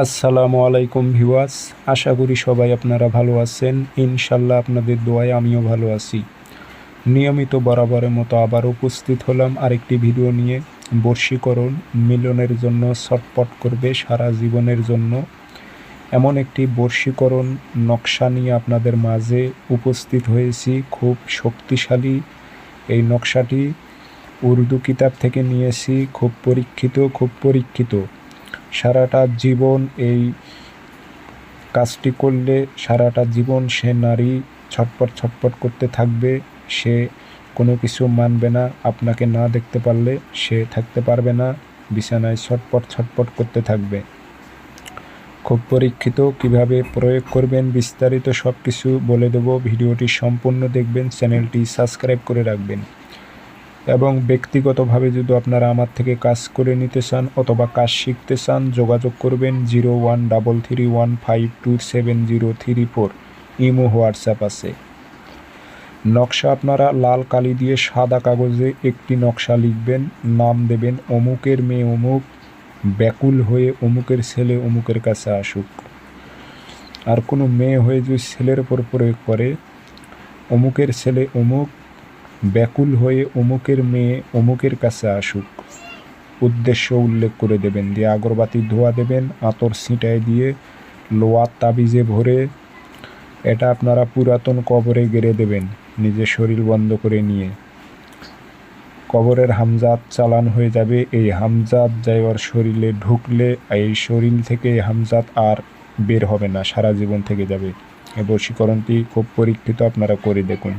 আসসালামু আলাইকুম ভিউয়ার্স, আশা করি সবাই আপনারা ভালো আছেন। ইনশাল্লাহ আপনাদের দোয়ায় আমিও ভালো আছি। নিয়মিত বরাবরের মতো আবার উপস্থিত হলাম আরেকটি ভিডিও নিয়ে। বর্ষীকরণ মিলনের জন্য, ছটপট করবে সারা জীবনের জন্য। এমন একটি বর্ষীকরণ নকশা নিয়ে আপনাদের মাঝে উপস্থিত হয়েছি। খুব শক্তিশালী এই নকশাটি। উর্দু কিতাব থেকে নিয়েছি। খুব পরীক্ষিত খুব পরীক্ষিত। সারাটা জীবন এই কাজটি করলে সারাটা জীবন সে নারী ছটপট ছটপট করতে থাকবে, সে কোনো কিছু মানবে না, আপনাকে না দেখতে পারলে সে থাকতে পারবে না, বিছানায় ছটপট ছটপট করতে থাকবে। খুব পরীক্ষিত কীভাবে প্রয়োগ করবেন বিস্তারিত সব কিছু বলে দেব, ভিডিওটি সম্পূর্ণ দেখবেন, চ্যানেলটি সাবস্ক্রাইব করে রাখবেন। এবং ব্যক্তিগতভাবে যদি আপনারা আমার থেকে কাজ করে নিতে চান অথবা কাজ শিখতে চান, যোগাযোগ করবেন zero one double three one five two seven zero three four. Imo, WhatsApp আছে। নকশা আপনারা লাল কালি দিয়ে সাদা কাগজে একটি নকশা লিখবেন, নাম দেবেন অমুকের মেয়ে অমুক, ব্যাকুল হয়ে অমুকের ছেলে অমুকের কাছে আসুক। আর কোনো মেয়ে হয়ে যদি ছেলের ওপর প্রয়োগ করে, অমুকের ছেলে অমুক ব্যাকুল হয়ে অমুকের মেয়ে অমুকের কাছে আসুক। উদ্দেশ্য উল্লেখ করে দেবেন। দিয়ে আগরবাতি ধোয়া দেবেন, আতর ছিটায় দিয়ে লোয়ার তাবিজে ভরে এটা আপনারা পুরাতন কবরে গেড়ে দেবেন, নিজের শরীর বন্ধ করে নিয়ে। কবরের হামজাত চালান হয়ে যাবে। এই হামজাত যাইবার শরীরে ঢুকলে, এই শরীর থেকে এই হামজাত আর বের হবে না, সারা জীবন থেকে যাবে। এই বশীকরণটি খুব পরীক্ষিত আপনারা করে দেখুন।